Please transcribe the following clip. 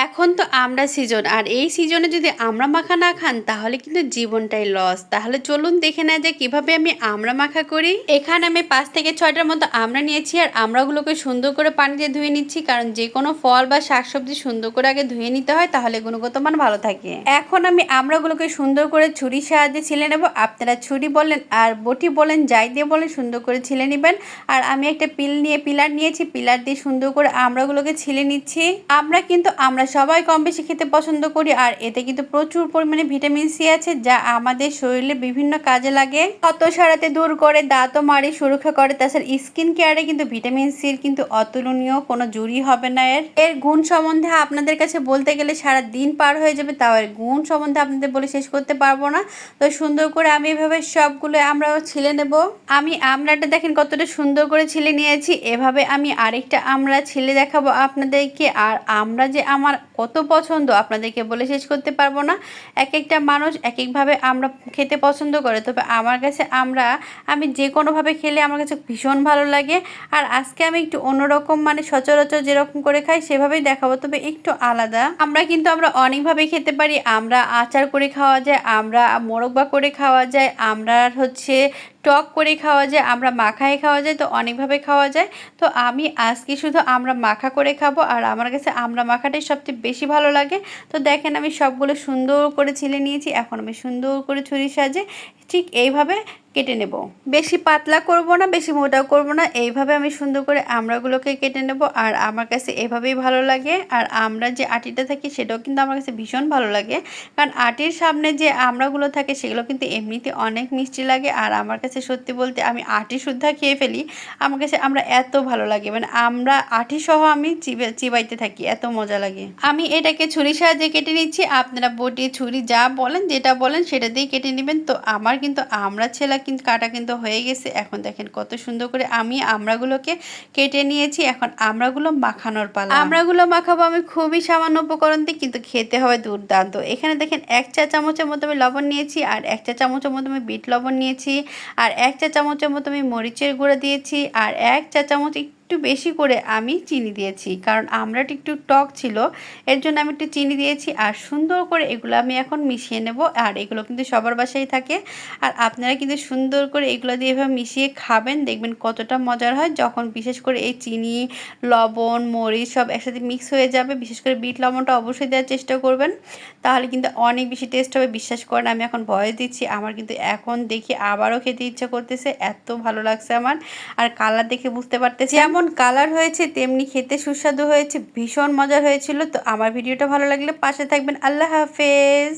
এখন তো আমরা সিজন, আর এই সিজনে যদি আমরা মাখা না খান, তাহলে কিন্তু জীবনটাই লস তাহলে চলুন দেখে নেওয়া যে কীভাবে আমি আমরা মাখা করি। এখানে আমি পাঁচ থেকে ছয়টার মতো আমরা নিয়েছি, আর আমরাগুলোকে সুন্দর করে পানিতে ধুয়ে নিচ্ছি, কারণ যে কোনো ফল বা শাকসবজি সুন্দর করে আগে ধুয়ে নিতে হয়, তাহলে গুণগত মান ভালো থাকে। এখন আমি আমরাগুলোকে সুন্দর করে ছুরির সাহায্যে ছিলে নেব। আপনারা ছুরি বলেন আর বটি বলেন, যাই দিয়ে বলেন, সুন্দর করে ছিলে নেবেন। আর আমি একটা পিল নিয়ে, পিলার নিয়েছি, পিলার দিয়ে সুন্দর করে আমরাগুলোকে ছিলে নিচ্ছি। আমরা কিন্তু আমরা সবাই কম বেশি খেতে পছন্দ করি আর এতে কিন্তু প্রচুর পরিমাণে ভিটামিন সি আছে যা আমাদের শরীরে বিভিন্ন কাজে লাগে। ক্ষত সারাতে দূর করে, দাঁতও মারি সুরক্ষা করে। তাছাড়া স্কিন কেয়ারে কিন্তু ভিটামিন সির কিন্তু অতুলনীয়, কোনো জুড়ি হবে না এর। এর গুণ সম্বন্ধে আপনাদের কাছে বলতে গেলে সারা দিন পার হয়ে যাবে, তাও এর গুণ সম্বন্ধে আপনাদের বলে শেষ করতে পারব না। তো সুন্দর করে আমি এভাবে সবগুলো আমরাও ছিলে নেব। আমি আমরাটা দেখেন কতটা সুন্দর করে ছিলে নিয়েছি। এভাবে আমি আরেকটা আমরা ছিলে দেখাবো আপনাদেরকে। আর আমরা যে আমার কত পছন্দ আপনাদেরকে বলে শেষ করতে পারব না। এক একটা মানুষ এক একভাবে আমরা খেতে পছন্দ করে, তবে আমার কাছে আমরা, আমি যে কোনোভাবে খেলে আমার কাছে ভীষণ ভালো লাগে। আর আজকে আমি একটু অন্যরকম মানে সচরাচর যেরকম করে খাই সেভাবেই দেখাবো, তবে একটু আলাদা। আমরা কিন্তু আমরা অনেকভাবে খেতে পারি, আমরা আচার করে খাওয়া যায়, আমরা মোরব্বা করে খাওয়া যায়, আমরা হচ্ছে টক করে খাওয়া যায়, আমরা মাখায় খাওয়া যায়, তো অনেকভাবে খাওয়া যায়। তো আমি আজকে শুধু আমরা মাখা করে খাব, আর আমার কাছে আমরা মাখাটাই সবচেয়ে বেশি ভালো লাগে। তো দেখেন আমি সবগুলো সুন্দর করে ছিলে নিয়েছি, এখন আমি সুন্দর করে ছুরি সাজে ঠিক এইভাবে কেটে নেব। বেশি পাতলা করব না, বেশি মোটাও করব না, এইভাবে আমি সুন্দর করে আমড়াগুলোকে কেটে নেব। আর আমার কাছে এভাবেই ভালো লাগে। আর আমরা যে আটিটা থাকি, সেটাও কিন্তু আমার কাছে ভীষণ ভালো লাগে। কারণ আটির সামনে যে আমড়াগুলো থাকে, সেগুলো কিন্তু এমনিতে অনেক মিষ্টি লাগে। আর আমার কাছে সত্যি বলতে আমি আটি শুদ্ধা খেয়ে ফেলি, আমার কাছে আমরা এত ভালো লাগে। মানে আমরা আটি সহ আমি চিবে, চিবাইতে থাকি, এত মজা লাগে। আমি এটাকে ছুরি সাহায্যে কেটে নিচ্ছি। আপনারা বটি ছুরি যা বলেন, যেটা বলেন, সেটা দিয়ে কেটে নেবেন। তো আমার কিন্তু আমরা ছেলা কিন্তু কাটা কিন্তু হয়ে গেছে। এখন দেখেন কত সুন্দর করে আমি আমরাগুলোকে কেটে নিয়েছি। এখন আমরাগুলো মাখানোর পালা। আমরাগুলো মাখাবো আমি খুবই সামান্য উপকরণ দিই কিন্তু খেতে হবে দুর্দান্ত। এখানে দেখেন এক চা চামচের মতো আমি লবণ নিয়েছি আর এক চা চামচের মতো আমি বিট লবণ নিয়েছি আর এক চা চামচের মতো আমি মরিচের গুঁড়া দিয়েছি আর এক চা চামচ একটু বেশি করে আমি চিনি দিয়েছি, কারণ আমরাটা একটু টক ছিল, এর জন্য আমি একটু চিনি দিয়েছি, আর সুন্দর করে এগুলো আমি এখন মিশিয়ে নেব, আর এগুলো কিন্তু সবার বাসায় থাকে, আর আপনারা কিন্তু সুন্দর করে এগুলো দিয়ে এভাবে মিশিয়ে খাবেন, দেখবেন কতটা মজার হয়, যখন বিশেষ করে এই চিনি, লবণ, মরিচ সব একসাথে মিক্স হয়ে যাবে, বিশেষ করে বিট লবণটা অবশ্যই দেওয়ার চেষ্টা করবেন, তাহলে কিন্তু অনেক বেশি টেস্ট হবে, বিশ্বাস করেন আমি এখন ভয় দিচ্ছি, আমার কিন্তু এখন দেখি আবারও খেতে ইচ্ছা করতেছে, এত ভালো লাগছে আমার, আর কালার দেখে বুঝতে পারতেছি যেমন যেমন কালার হয়েছে, তেমনি খেতে সুস্বাদু হয়েছে, ভীষণ মজার হয়েছিল। তো আমার ভিডিওটা ভালো লাগলে পাশে থাকবেন। আল্লাহ হাফেজ।